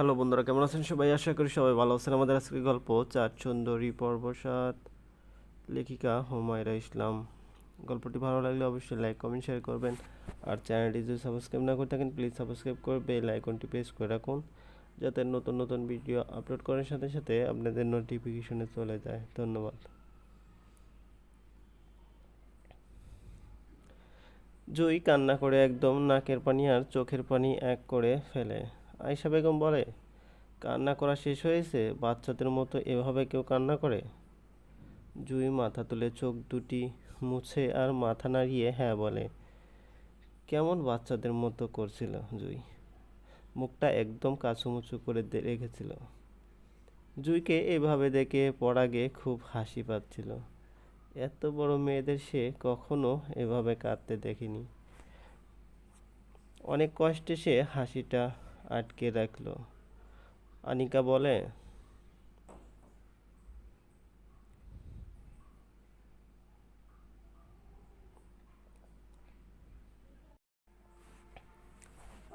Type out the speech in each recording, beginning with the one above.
Hello বন্ধুরা, কেমন আছেন সবাই? আশা করি সবাই ভালো আছেন। আমাদের আজকের গল্প চার সুন্দরী পর্ব সাত লেখিকা হুমায়রা ইসলাম। গল্পটি ভালো লাগলে অবশ্যই লাইক কমেন্ট শেয়ার করবেন। আর চ্যানেলটি যদি সাবস্ক্রাইব না করে থাকেন প্লিজ সাবস্ক্রাইব করে বেল আইকনটি প্রেস করে রাখুন, যাতে নতুন নতুন ভিডিও আপলোড করার সাথে সাথে আপনাদের নোটিফিকেশনে চলে যায়। ধন্যবাদ। জুই কান্না করে একদম নাকের পানি আর চোখের পানি এক করে ফেলে। আয়শা বেগম বলে, কান্না করা শেষ হয়েছে, বাচ্চাদের মতো এভাবে কেউ কান্না করে? জুই মাথা তুলে চোখ দুটি মুছে আর মাথা নাড়িয়ে হ্যাঁ বলে, কেমন বাচ্চাদের মতো করছিল জুই? মুখটা একদম কাছুমুচু করে রেখেছিল। জুইকে এভাবে দেখে পরাগে খুব হাসি পাচ্ছিল। এত বড় মেয়েদের সে কখনো এভাবে কাঁদতে দেখেনি। অনেক কষ্টে সে হাসিটা আটকে রাখল। আনিকা বলে,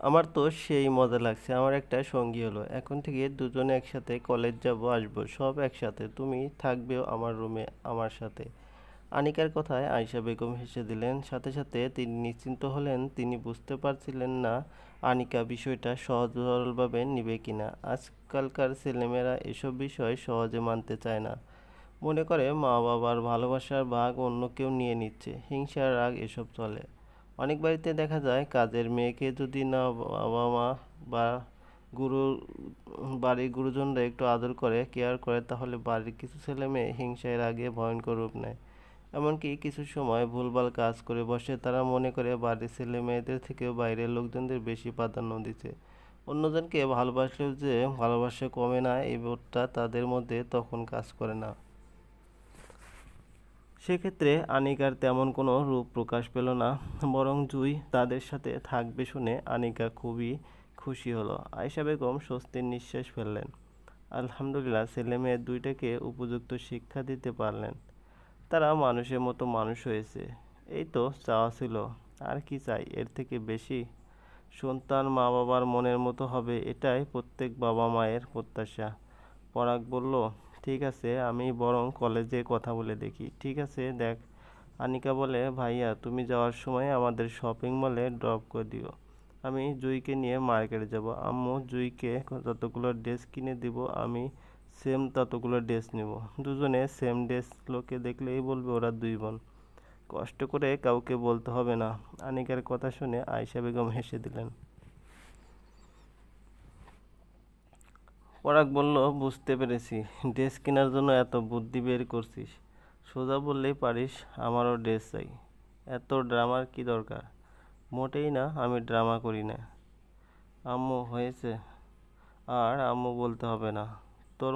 আমার তো সেই মজা লাগছে, আমার একটা সঙ্গী হলো। এখন থেকে দুজনে একসাথে কলেজ যাব, আসব, সব একসাথে। তুমি থাকবেও আমার রুমে, আমার সাথে। আনিকার কথায় আয়শা বেগম হেসে দিলেন। সাথে সাথে তিনি নিশ্চিন্ত হলেন তিনি বুঝতে পারছিলেন না আনিকা বিষয়টা সহজ সরলভাবে নিবে কিনা। আজকালকার ছেলেমেয়েরা এসব বিষয় সহজে মানতে চায় না। মনে করে মা বাবার ভালোবাসার ভাগ অন্য কেউ নিয়ে নিচ্ছে। হিংসার রাগ এসব চলে। অনেক বাড়িতে দেখা যায় কাজের মেয়েকে যদি না বাবা মা বা গুরু, বাড়ির গুরুজনরা একটু আদর করে কেয়ার করে, তাহলে বাড়ির কিছু ছেলে মেয়ে হিংসায় রাগে ভয়ঙ্কর রূপ নেয়। এমনকি কিছু সময় ভুলভাল কাজ করে বসে তারা মনে করে বাড়ির ছেলে মেয়েদের থেকেও বাইরের লোকজনদের বেশি প্রাধান্য দিচ্ছে। অন্যজনকে ভালোবাসলেও যে ভালোবাসা কমে না, এই বোধটা তাদের মধ্যে তখন কাজ করে না। সেক্ষেত্রে আনিকার তেমন কোনো রূপ প্রকাশ পেল না, বরং জুই তাদের সাথে থাকবে শুনে আনিকা খুবই খুশি হলো। আয়সা বেগম স্বস্তির নিঃশ্বাস ফেললেন। আলহামদুলিল্লাহ, ছেলে মেয়ে দুইটাকে উপযুক্ত শিক্ষা দিতে পারলেন। তারা মানুষের মতো মানুষ হয়েছে। এই তো চাওয়া ছিল। আর কি চাই? এর থেকে বেশি? সন্তান মা বাবার মনের মতো হবে এটাই প্রত্যেক বাবা মায়ের প্রত্যাশা। পরাগ বলল, ঠিক আছে, আমি বরং কলেজে কথা বলে দেখি। ঠিক আছে, দেখ। আনিকা বলে, ভাইয়া, তুমি যাওয়ার সময় আমাদের শপিং মলে ড্রপ করে দিও। আমি জুইকে নিয়ে মার্কেটে যাব। আম্মু জুইকে যতগুলো ড্রেস কিনে দিব, আমি সেম ততগুলো ড্রেস নেব। দুজনে সেম ড্রেস লোকে দেখলেই বলবে ওরা দুই বোন। কষ্ট করে কাউকে বলতে হবে না। আনিকার কথা শুনে আয়শা বেগম হেসে দিলেন। পরাগ বলল, বুঝতে পেরেছি। ড্রেস কেনার জন্য এত বুদ্ধি বের করছিস। সোজা বললেই পারিস, আমারও ড্রেস চাই। এত ড্রামার কি দরকার? মোটেই না, আমি ড্রামা করি না। আম্মু হয়েছে। আর আম্মু বলতে হবে না। তোর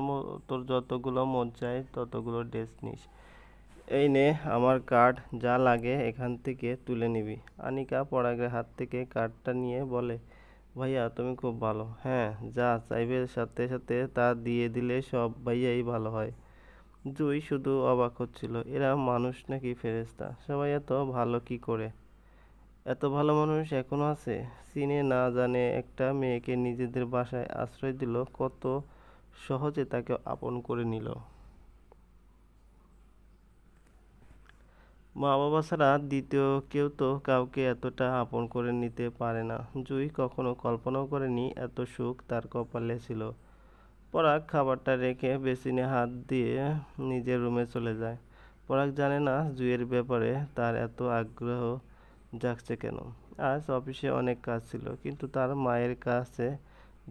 তোর যতগুলো মন চায় ততগুলো ড্রেস নিস। এই নে আমার কার্ড যা লাগে এখান থেকে তুলে নিবি। আনিকা পরাগের হাত থেকে কার্ডটা নিয়ে বলে, ভাইয়া, তুমি খুব ভালো। হ্যাঁ যা চাইবে সাথে সাথে তা দিয়ে দিলে সব ভাইয়াই ভালো হয়। জুই শুধু অবাক হচ্ছিল, এরা মানুষ নাকি ফেরেশতা? সবাই এত ভালো কি করে? এত ভালো মানুষ এখনও আছে? চিনে না জানে একটা মেয়েকে নিজেদের বাসায় আশ্রয় দিল কত সহজে তাকে আপন করে নিল। মা বাবা ছাড়া দ্বিতীয় কেউ তো কাউকে এতটা আপন করে নিতে পারে না। জুই কখনো কল্পনাও করেনি এত সুখ তার কপালে ছিল। পরাগ খাবারটা রেখে বেসিনে হাত দিয়ে নিজের রুমে চলে যায়। পরাগ জানে না জুইয়ের ব্যাপারে তার এত আগ্রহ জাগছে কেন। আজ অফিসে অনেক কাজ ছিল, কিন্তু তার মায়ের কাছে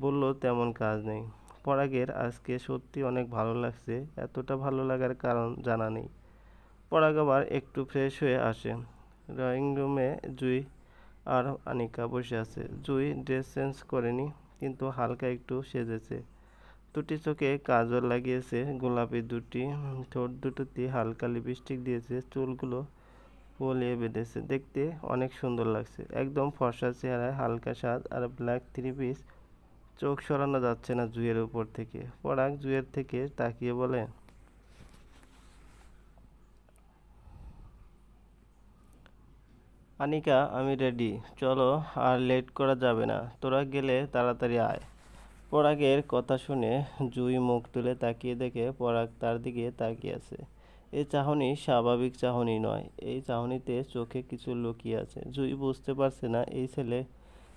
বলল তেমন কাজ নেই। পরাগের আজকে সত্যি অনেক ভালো লাগছে, এতটা ভালো লাগার কারণ জানা নেই। পরাগ আবার একটু ফ্রেশ হয়ে আসে। ড্রয়িং রুমে জুই আর আনিকা বসে আছে। জুই ড্রেস চেঞ্জ করেনি, কিন্তু হালকা একটু সেজেছে। দুটি চোখে কাজল লাগিয়েছে, গোলাপি দুটি, ঠোঁট দুটোতে হালকা লিপস্টিক দিয়েছে, চুলগুলো বলিয়ে বেঁধেছে। দেখতে অনেক সুন্দর লাগছে। একদম ফর্সা চেহারায় হালকা সাজ আর ব্ল্যাক থ্রি পিস চোখ সরানো যাচ্ছে না জুয়ের উপর থেকে। পরাগ জুয়ের থেকে তাকিয়ে বলে, আনিকা, আমি রেডি চলো, আর লেট করা যাবে না। তোরা গেলে তাড়াতাড়ি আয়। পরাগের কথা শুনে জুই মুখ তুলে তাকিয়ে দেখে পরাগ তার দিকে তাকিয়ে আছে। এই চাহনি স্বাভাবিক চাহনি নয়। এই চাহনিতে চোখে কিছু লুকিয়ে আছে। জুই বুঝতে পারছে না, এই ছেলে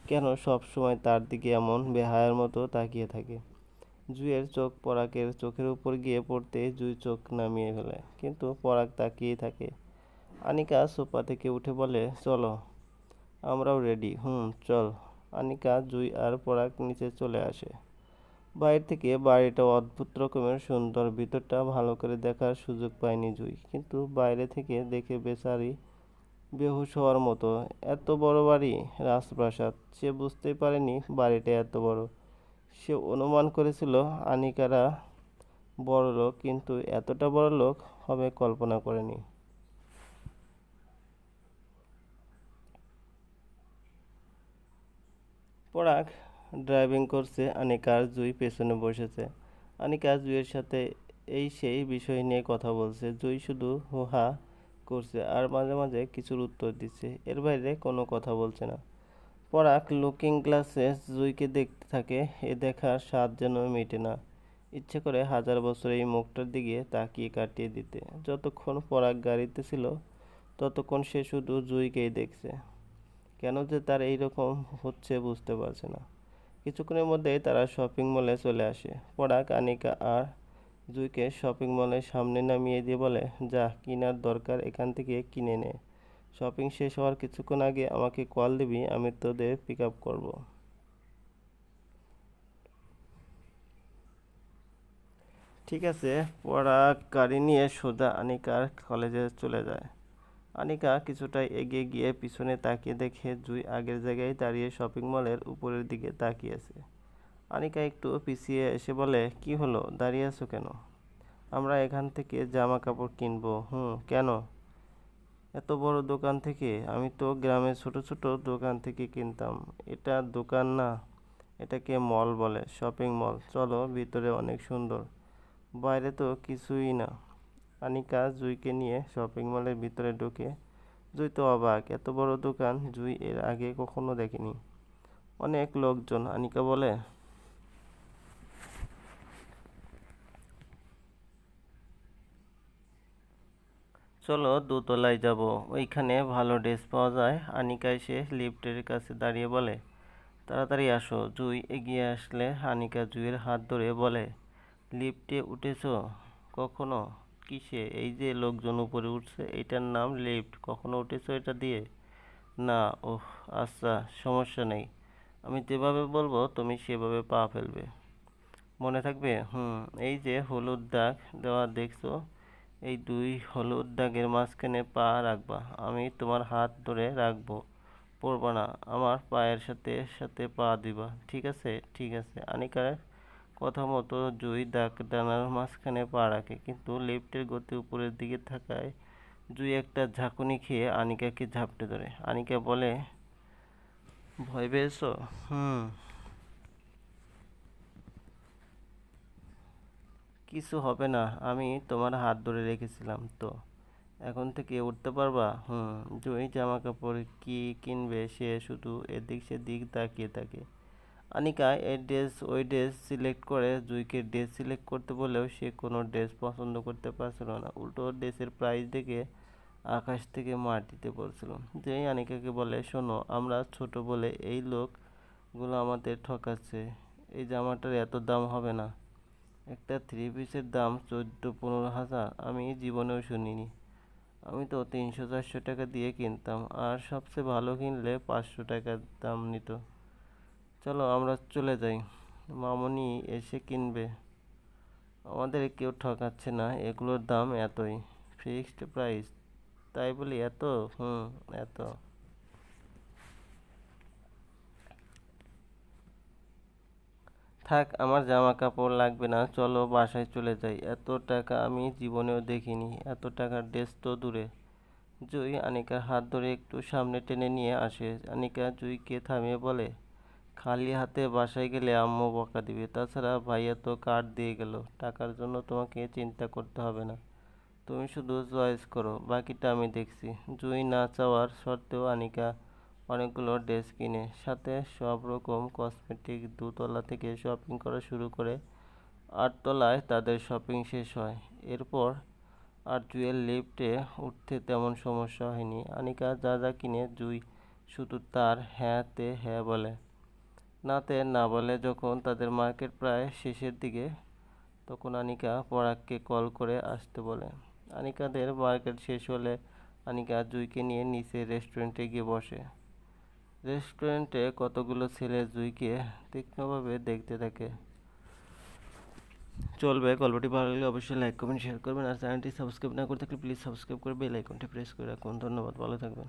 কেন সব সময় তার দিকে এমন বেহায়ার মতো তাকিয়ে থাকে? জুইয়ের চোখ পরাগের চোখের উপর গিয়ে পড়তে জুই চোখ নামিয়ে ফেলে, কিন্তু পরাগ তাকিয়েই থাকে। আনিকা সোফা থেকে উঠে বলে, চলো, আমরাও রেডি। হুম, চল। আনিকা, জুই আর পরাগ নিচে চলে আসে। বাইরে থেকে বাড়িটা অদ্ভুত রকমের সুন্দর, ভিতরটা ভালো করে দেখার সুযোগ পায়নি জুই, কিন্তু বাইরে থেকে দেখে বেচারি বেহুশ হওয়ার মতো। এত বড় বাড়ি? রাজপ্রাসাদ। সে বুঝতেই পারেনি বাড়িটা এত বড়। সে অনুমান করেছিল, আনিকারা বড় লোক, কিন্তু এতটা বড় লোক হবে কল্পনা করেনি। পরাগ ড্রাইভিং করছে, আনিকার জুই পেছনে বসেছে। আনিকা জুইয়ের সাথে এই সেই বিষয় নিয়ে কথা বলছে। জুই শুধু হুহা করছে আর মাঝে মাঝে কিছুর উত্তর দিচ্ছে। এর বাইরে কোনো কথা বলছে না। পরাগ লুকিং গ্লাসে জুইকে দেখতে থাকে। এ দেখার স্বাদ যেন মেটে না। ইচ্ছে করে হাজার বছর এই মুখটার দিকে তাকিয়ে কাটিয়ে দিতে। যতক্ষণ পরাগ গাড়িতে ছিল, ততক্ষণ সে শুধু জুইকেই দেখছে। কেন যে তার এই রকম হচ্ছে বুঝতে পারছে না। কিছুক্ষণের মধ্যেই তারা শপিং মলে চলে আসে। পরাগ, আনিকা আর জুইকে শপিং মলের সামনে নামিয়ে দিয়ে বলে, যা, কেনার দরকার, এখান থেকে কিনে নে। শপিং শেষ হওয়ার কিছুক্ষণ আগে আমাকে কল দিবি, আমি তোদের পিক আপ করব। ঠিক আছে, পড়া গাড়ি নিয়ে সোজা আনিকার কলেজে চলে যায়। আনিকা কিছুটা এগিয়ে গিয়ে পিছনে তাকিয়ে দেখে জুই আগের জায়গায় দাঁড়িয়ে শপিং মলের উপরের দিকে তাকিয়ে আছে। আনিকা একটু পিছিয়ে এসে বলে, কি হলো? দাঁড়িয়ে আছো কেন? আমরা এখান থেকে জামা কাপড় কিনবো। হুম, কেন? এত বড় দোকান থেকে? আমি তো গ্রামের ছোট ছোট দোকান থেকে কিনতাম। এটা দোকান না, এটাকে মল বলে, শপিং মল। চলো, ভিতরে অনেক সুন্দর। বাইরে তো কিছুই না। আনিকা জুইকে নিয়ে শপিং মলের ভিতরে ঢুকে, জুই তো অবাক, এত বড় দোকান জুই এর আগে কখনো দেখেনি। অনেক লোকজন। আনিকা বলে চলো দোতলায় যাব। ওইখানে ভালো ড্রেস পাওয়া যায়। আনিকা এসে লিফটের কাছে দাঁড়িয়ে বলে, তাড়াতাড়ি আসো। জুই এগিয়ে আসলে আনিকা জুইয়ের হাত ধরে বলে, লিফটে উঠেছো কখনো? কিসে? এই যে লোকজন উপরে উঠছে, এটার নাম লিফট। কখনো উঠেছো এটা দিয়ে? না, ওহ আচ্ছা সমস্যা নেই। আমি যেভাবে বলব, তুমি সেভাবে পা ফেলবে। মনে থাকবে? হুম, এই যে হলুদ দাগ দেওয়া দেখছ এই দুই হলুদ দাগের মাঝখানে পা রাখবা। আমি তোমার হাত ধরে রাখব। পড়বা না, আমার পায়ের সাথে সাথে পা দিবা। ঠিক আছে? ঠিক আছে। আনিকার কথা মতো জুই দাগ ডানার মাঝখানে পা রাখে, কিন্তু লিফটের গতি উপরের দিকে থাকায় জুই একটা ঝাঁকুনি খেয়ে আনিকাকে ঝাপটে ধরে। আনিকা বলে, ভয় পেয়েছ? হুম। কিছু হবে না, আমি তোমার হাত ধরে রেখেছিলাম তো। এখন থেকে উঠতে পারবা? হুম জুই জামা কাপড় কি কিনবে? সে শুধু এদিক সেদিক তাকিয়ে থাকে। আনিকা, এই ড্রেস, ওই ড্রেস সিলেক্ট করে জুইকে ড্রেস সিলেক্ট করতে বলেও সে কোনো ড্রেস পছন্দ করতে পারছিল না। উল্টো ড্রেসের প্রাইস দেখে আকাশ থেকে মাটিতে পড়ছিল যেই আনিকাকে বলে, শোনো, আমরা ছোট বলে এই লোকগুলো আমাদের ঠকাচ্ছে। এই জামাটার এত দাম হবে না। একটা থ্রি পিসের দাম চোদ্দ, পনেরো হাজার আমি জীবনেও শুনিনি। আমি তো তিনশো, চারশো টাকা দিয়ে কিনতাম আর সবচেয়ে ভালো কিনলে পাঁচশো টাকার দাম নিত। চলো আমরা চলে যাই। মামনি এসে কিনবে। আমাদের কেউ ঠকাচ্ছে না, এগুলোর দাম এতই। ফিক্সড প্রাইস তাই বলি এত? হুম, এত। থাক, আমার জামা কাপড় লাগবে না, চলো বাসায় চলে যাই। এত টাকা আমি জীবনেও দেখিনি, এত টাকার ড্রেস তো দূরে। জুই আনিকার হাত ধরে একটু সামনে টেনে নিয়ে আসে। আনিকা জুইকে থামিয়ে বলে, খালি হাতে বাসায় গেলে আম্মু বকা দিবে। তাছাড়া ভাইয়া তো কার্ড দিয়ে গেল, টাকার জন্য তোমাকে চিন্তা করতে হবে না। তুমি শুধু চয়েস করো, বাকিটা আমি দেখছি। জুই না চাওয়ার সত্ত্বেও আনিকা অনেকগুলো ড্রেস কিনে, সাথে সব রকম কসমেটিক দুতলা থেকে শপিং করা শুরু করে আটতলায় তাদের শপিং শেষ হয়। এরপর আর জুয়েল লিফটে উঠতে তেমন সমস্যা হয়নি। আনিকা যা যা কিনে জুই শুধু তার হ্যাঁতে হ্যাঁ বলে। নাতে না বলে যখন তাদের মার্কেট প্রায় শেষের দিকে, তখন আনিকা পরাগকে কল করে আসতে বলে। আনিকাদের মার্কেট শেষ হলে আনিকা জুইকে নিয়ে নিচে রেস্টুরেন্টে গিয়ে বসে। রেস্টুরেন্টে কতগুলো ছেলে জুইকে তীক্ষ্ণভাবে দেখতে থাকে। চলবে গল্পটি ভালো লাগলে অবশ্যই লাইক করবেন শেয়ার করবেন। আর চ্যানেলটি সাবস্ক্রাইব না করে থাকলে প্লিজ সাবস্ক্রাইব করে বেল আইকনটি প্রেস করে রাখুন। ধন্যবাদ, ভালো থাকবেন।